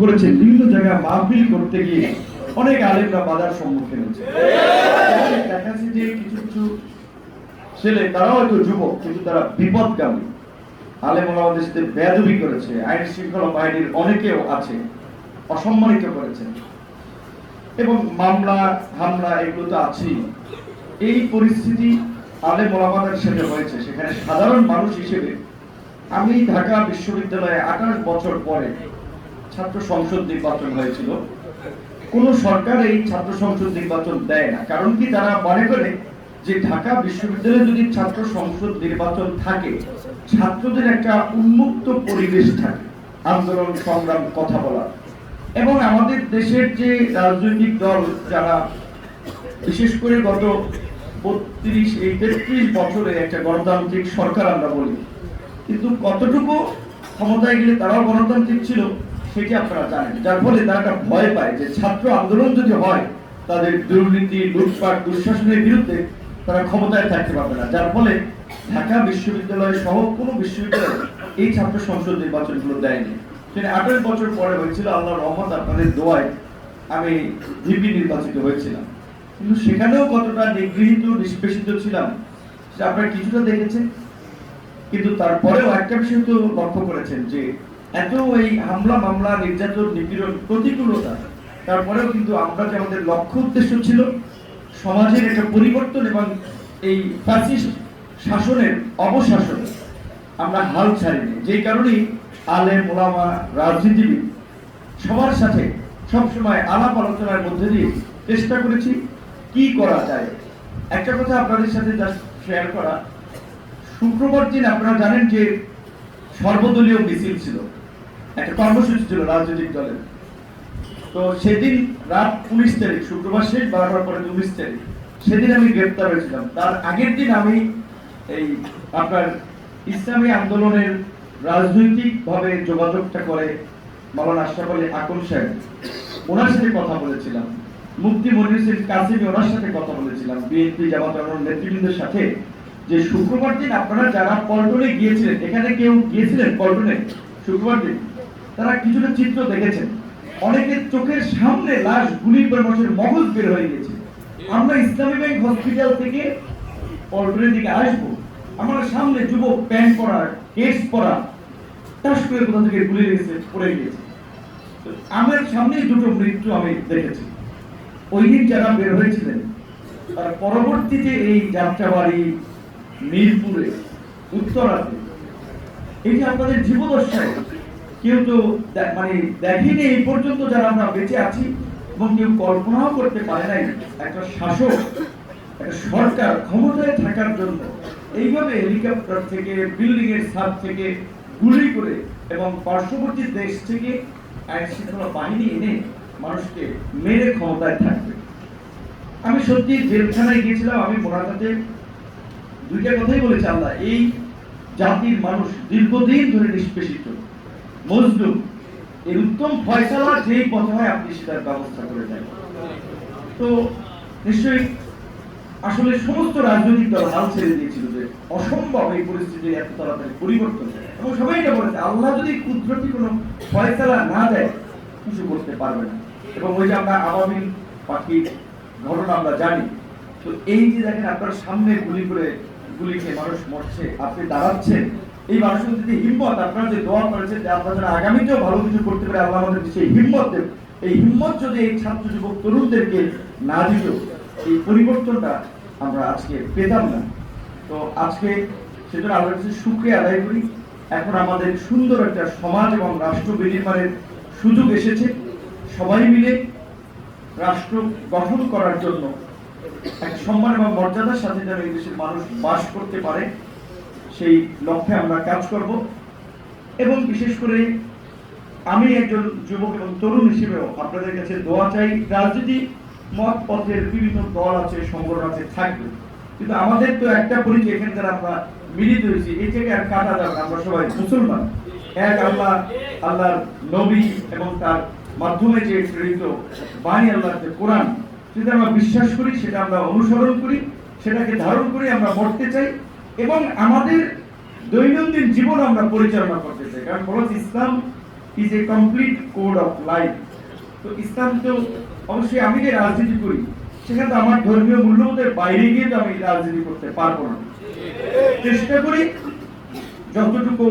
করেছেন, বিভিন্ন জায়গায় মাহফিল করতে গিয়ে অনেক আলেমরা বাধার সম্মুখীন যাচ্ছে যে কিছু কিছু ছেলে হয়তো যুবক, কিন্তু তারা বিপদগামী। আলেম ওলামাদের সাথে বেয়াদবি করেছে আইন শৃঙ্খলা বাহিনীর অনেকেও আছে, অসম্মানিত করেছেন। এবং মামলা, হামলা এগুলো তো আছেই। এই পরিস্থিতি আলেম ওলামাদের সাথে হয়েছে। সেখানে সাধারণ মানুষ হিসেবে আমি ঢাকা বিশ্ববিদ্যালয়ে আঠাশ বছর পরে ছাত্র সংসদ নির্বাচন হয়েছিল। কোন সরকার এই ছাত্র সংসদ নির্বাচন দেয় না। কারণ কি তারা মনে করে যে ঢাকা বিশ্ববিদ্যালয়ে যদি ছাত্র সংসদ নির্বাচন থাকে, ছাত্রদের একটা উন্মুক্ত পরিবেশ থাকে, আন্দোলন, সংগ্রাম, কথা বলা এবং আমাদের দেশের যে রাজনৈতিক দল যারা, বিশেষ করে গত বত্রিশ, এই তেত্রিশ বছরে একটা গণতান্ত্রিক সরকার আমরা বলি, কিন্তু কতটুকু ক্ষমতায় গেলে তারাও গণতান্ত্রিক ছিল? সেটি আপনারা জানেন। যার ফলে তারা একটা ভয় পায় যে ছাত্র আন্দোলন যদি হয়, তাদের দুর্নীতি, লুটপাট, দুঃশাসনের বিরুদ্ধে তারা ক্ষমতায় থাকতে পারবে না। যার ফলে ঢাকা বিশ্ববিদ্যালয় সহ কোনো বিশ্ববিদ্যালয় এই ছাত্র সংসদ নির্বাচনগুলো দেয়নি। সেটা আঠারো বছর পরে হয়েছিল আল্লাহ রহমত, আপনাদের দোয়ায় আমি ভিপি নির্বাচিত হয়েছিলাম। কিন্তু সেখানেও কতটা নিগৃহীত, নিষ্পেষিত ছিলাম, সেটা আপনারা কিছুটা দেখেছেন। কিন্তু তারপরেও একটা বিষয় তো লক্ষ্য করেছেন যে এত এই হামলা, মামলা, নির্যাতন, নিপীড়ন প্রতিকূলতা, তারপরেও কিন্তু আমরা যে আমাদের লক্ষ্য উদ্দেশ্য ছিল, সমাজের একটা পরিবর্তন এবং এই ফ্যাসিস্ট শাসনের অবশাসন, আমরা হাল ছাড়িনি। যেই কারণেই আলে মোলামা রাজনীতিবিদ সবার সাথে সবসময় আলাপ আলোচনার মধ্যে দিয়ে চেষ্টা করেছি, কি করা যায়। একটা কথা আপনাদের সাথে জাস্ট শেয়ার করা, শুক্রবার দিন আপনারা জানেন যে সর্বদলীয় মিছিল ছিল। একটা কর্মসূচি ছিল রাজনৈতিক দলের। তো সেদিন রাত উনিশ তারিখ, শুক্রবার শেষ বারোটার পরে উনিশ তারিখ, সেদিন আমি গ্রেপ্তার হয়েছিলাম। তার আগের দিন আমি এই আপনার ইসলামী আন্দোলনের রাজনৈতিক ভাবে যোগাযোগটা করে মাওলানা আশরাফ আলী আকন সাহেব। ওনার সাথে কথা বলেছিলাম। মুফতি মনির কাসিমি ওনার সাথে কথা বলেছিলাম। বিএনপি জামাত নেতৃবৃন্দের সাথে। যে শুক্রবার দিন আপনারা যারা পল্টনে গিয়েছিলেন, এখানে কেউ গিয়েছিলেন পল্টনে? শুক্রবার দিন? তারা কিছুটা চিত্র দেখেছেন। অনেকের চোখের সামনে লাশ গুলির পর মানুষের মগজ বের হয়ে গেছে। আমরা ইসলামী ব্যাংক হসপিটাল থেকে পল্টনের দিকে আসব। আমার সামনে যুবক প্যান্ট পরা, কেস পরা টাস কোথা থেকে গুলি লেগেছে, পড়ে গিয়েছে। আমার সামনে দুটো মৃত্যু আমি দেখেছি। ওই দিন যারা বের হয়েছিলেন, তার পরবর্তীতে এই যাত্রাবাড়ি মিরপুরে, উত্তরাতে। এই যে আপনাদের জীবদশায় কেউ তো দে- মানে দেখেনি এই পর্যন্ত যারা আমরা বেঁচে আছি এবং কেউ কল্পনাও করতে পারে নাই একটা শাসক, একটা সরকার ক্ষমতায় থাকার জন্য। এইভাবে হেলিকপ্টার থেকে বিল্ডিং এর ছাদ থেকে গুলি করে এবং পার্শ্ববর্তী দেশ থেকে আইন শৃঙ্খলা বাহিনী এনে মানুষকে মেরে ক্ষমতায় থাকবে। আমি সত্যি জেলখানায় গিয়েছিলাম, আমি মোনাজাতে দুইটা কথাই বলেছে আল্লাহ, এই জাতির মানুষ দীর্ঘদিন ধরে নিষ্পেষিত। মজলুম এর উত্তম ফয়সালা যেই পথে হয়, আপনি সেটার ব্যবস্থা করে দেন। তো নিশ্চয়ই আসলে সমস্ত রাজনৈতিক দল হাল ছেড়ে দিয়েছিল যে অসম্ভব এই পরিস্থিতি এত তাড়াতাড়ি পরিবর্তন। এবং সবাই এটা বলেছে, আল্লাহ যদি কুদরতি কোনো ফয়সালা না দেয়, কিছু করতে পারবে না। এবং ওই যে আমরা আবাবিল পাখির ঘটনা আমরা জানি, তো এই যে দেখেন আপনার সামনে গুলি করে গুলি খেয়ে মানুষ মরছে, আপনি দাঁড়াচ্ছেন এই মানুষের যদি হিম্মত, আপনারা যে দোয়া করেছেন যে আপনারা যেন আগামীতেও ভালো কিছু করতে পারে, আল্লাহ আমাদের সেই হিম্মত দেন। এই হিম্মত যদি এই ছাত্র যুবক তরুণদেরকে না দিত, এই পরিবর্তনটা আমরা আজকে পেতাম না। তো আজকে সেজন্য আল্লাহর কাছে শুক্রিয়া আদায় করি। এখন আমাদের সুন্দর একটা সমাজ এবং রাষ্ট্র বিনির্মাণের সুযোগ এসেছে। সবাই মিলে রাষ্ট্র গঠন করার জন্য এক সম্মান এবং মর্যাদার সাথে যেন এই দেশের মানুষ বাস করতে পারে। সেই লক্ষ্যে আমরা কাজ করব। এবং বিশেষ করে আমি একজন যুবক এবং তরুণ হিসেবেও আপনাদের কাছে দোয়া চাই। রাজনীতি মত পথের বিভিন্ন দল আছে, সংগঠন আছে, থাকবে। কিন্তু আমাদের তো একটা পরিচয় এখানে যারা আমরা মিলিত হয়েছি এই থেকে আর কাটা যাবে আমরা সবাই মুসলমান। এক আল্লাহ, আল্লাহর নবী এবং তার মাধ্যমে যে প্রেরিত বাণী, আল্লাহর যে কোরআন, সেটা আমরা বিশ্বাস করি, সেটা আমরা অনুসরণ করি, সেটাকে ধারণ করে, আমরা মরতে চাই। এবং আমাদের দৈনন্দিন জীবন আমরা পরিচালনা করতে চাই। কারণ বলছে Islam is a complete code of life তো ইসলাম তো অবশ্যই আমি যে রাজনীতি করি, সেখানে তো আমার ধর্মীয় মূল্যবোধের বাইরে গিয়ে তো আমি রাজনীতি করতে পারব না। চেষ্টা করি, যতটুকু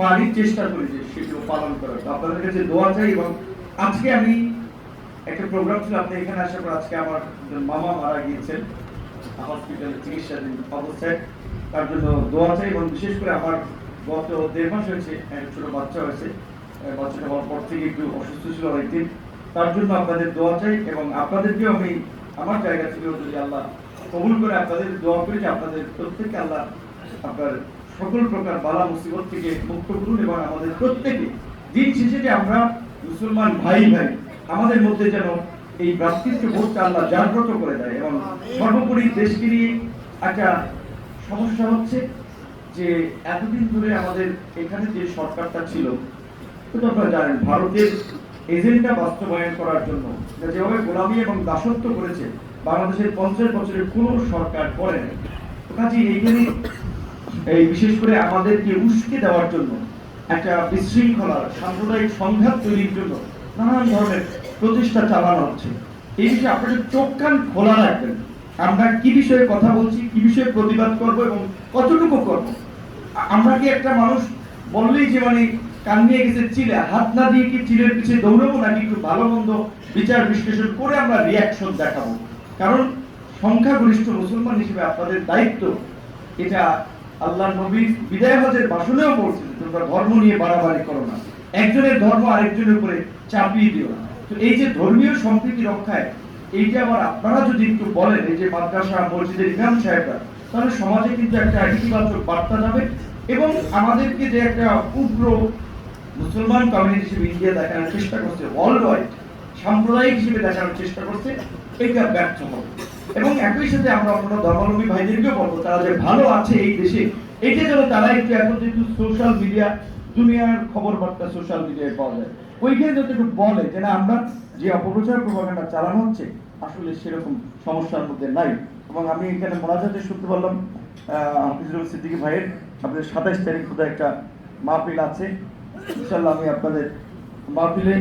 পারি চেষ্টা করি যে সেগুলো পালন করার। আপনাদের কাছে দোয়া চাই এবং আজকে আমি একটা প্রোগ্রাম ছিল, আপনি এখানে আসার পর আজকে আমার মামা মারা গিয়েছেন। হসপিটালে চিকিৎসাধীন অবস্থায়। তার জন্য দোয়া চাই এবং বিশেষ করে আমার গত দেড় মাস হয়েছে ছোট বাচ্চা হয়েছে বাচ্চাটা হওয়ার পর থেকে একটু অসুস্থ ছিল অনেকদিন। তার জন্য আপনাদের দোয়া চাই এবং আপনাদেরকেও আমি আমার জায়গা থেকে যদি আল্লাহ কবুল করে আপনাদের দোয়া করি যে আপনাদের প্রত্যেককে আল্লাহ আপনার সকল প্রকার বালা মুসিবত থেকে মুক্ত করুন এবং আমাদের প্রত্যেকে দিন শেষে যে আমরা মুসলমান ভাই ভাই, আমাদের মধ্যে যেন এই ভ্রাতৃত্ব বোধটা আল্লাহ জাগ্রত করে দেয় এবং সর্বোপরি দেশকে নিয়ে একটা সমস্যা হচ্ছে যে এতদিন ধরে আমাদের এখানে যে সরকারটা ছিল আপনারা জানেন, ভারতের এজেন্ডা বাস্তবায়ন করার জন্য যেভাবে গোলামি এবং দাসত্ব করেছে, বাংলাদেশের পঞ্চাশ বছরের কোনো সরকার করে নাই। তো এইখানে এই বিশেষ করে আমাদেরকে উস্কে দেওয়ার জন্য, একটা বিশৃঙ্খলা, সাম্প্রদায়িক সংঘাত তৈরির জন্য নানান ধরনের প্রচেষ্টা চালানো হচ্ছে। এই বিষয়ে আপনাদের চোখ কান খোলা রাখবেন। আমরা কি বিষয়ে কথা বলছি, কি বিষয়ে প্রতিবাদ করব এবং কতটুকু করব? আমরা কি একটা মানুষ বললেই যে মানে কান নিয়ে গেছে চিলে, হাত না দিয়ে কি চিলের পিছিয়ে দৌড়াবো নাকি একটু ভালো মন্দ বিচার বিশ্লেষণ করে আমরা রিয়াকশন দেখাবো? কারণ সংখ্যাগরিষ্ঠ মুসলমান হিসেবে আপনাদের দায়িত্ব এটা আল্লাহ নবীর বিদায় হজের ভাষণেও বলছেন, তোমরা ধর্ম নিয়ে বাড়াবাড়ি করো না। একজনের ধর্ম আরেকজনের উপরে চাপিয়ে দিও না। তো এই যে ধর্মীয় সম্প্রীতি রক্ষায় এইটা আবার আপনারা যদি একটু বলেন, এই যে মাদ্রাসা, মসজিদের ইমাম সাহেবরা, তাহলে সমাজে কিন্তু একটা ইতিবাচক বার্তা যাবে এবং আমাদেরকে যে একটা উগ্র মুসলমান কমিউনিটি হিসেবে ইন্ডিয়া দেখানোর চেষ্টা করছে ওয়ার্ল্ড সাম্প্রদায়িক হিসেবে দেখানোর চেষ্টা করছে, এটা ব্যর্থ হবে। এবং একই সাথে আমরা অন্য ধর্মাবলম্বী ভাইদেরকেও বলব, তারা যে ভালো আছে এই দেশে, এটা যেন তারা একটু এখন যেহেতু সোশ্যাল মিডিয়া দুনিয়ার খবর বার্তা সোশ্যাল মিডিয়ায় পাওয়া যায়। ওইখানে যাতে একটু বলে যে না, আমরা যে অপপ্রচার প্রভাকাণ্ডা চালানো হচ্ছে আসলে সেরকম সমস্যার মধ্যে নাই। এবং আমি এখানে মোনাজাতে শুনতে পারলাম হাফিজুল সিদ্দিকী ভাইয়ের আপনাদের সাতাইশ তারিখ বোধহয় একটা মাহফিল আছে। ইনশাল্লাহ আমি আপনাদের মাহফিলে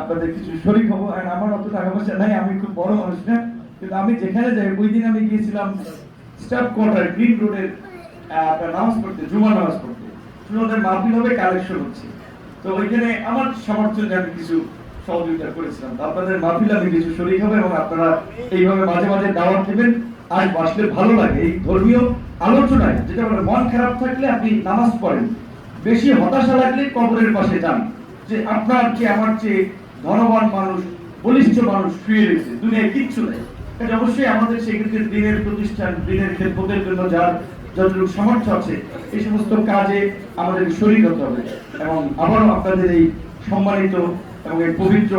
আপনাদের কিছু শরীর হব। আর আমার অত টাকা পয়সা নাই, আমি খুব বড় মানুষ না। কিন্তু আমি যেখানে যাই, ওই দিন আমি গিয়েছিলাম স্টাফ কোয়ার্টার, গ্রিন রোডের আপনার নামাজ পড়তে জুমা নামাজ পড়তে। শুনে মাহফিল হবে কালেকশন হচ্ছে। তো ওইখানে আমার সামর্থ্য আমি কিছু সহযোগিতা করেছিলাম। আপনাদের শরীর হবে এবং আপনারা এইভাবে মাঝে মাঝে দাওয়াত আর ভালো লাগে। এই ধর্মীয় আলোচনায় যেটা মন খারাপ থাকলে আপনি নামাজ পড়েন। বেশি হতাশা লাগলে কবরের পাশে যান। যে আপনার আমার ধনবান মানুষ, বলিষ্ঠ মানুষ শুয়ে রয়েছে, দুনিয়ায় কিচ্ছু নেই। কাজে অবশ্যই আমাদের সেক্ষেত্রে দিনের প্রতিষ্ঠান, দিনের ক্ষেত্রের জন্য যার যতটুকু সামর্থ্য আছে, এই সমস্ত কাজে আমাদের শরীর হতে হবে। এবং আবারও আপনাদের এই সম্মানিত এবং এই পবিত্র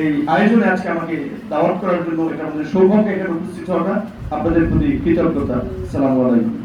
এই আয়োজনে আজকে আমাকে দাওয়াত করার জন্য এটা আমাদের সৌভাগ্য এখানে উপস্থিত হওয়াটা আপনাদের প্রতি কৃতজ্ঞতা। সালাম আলাইকুম।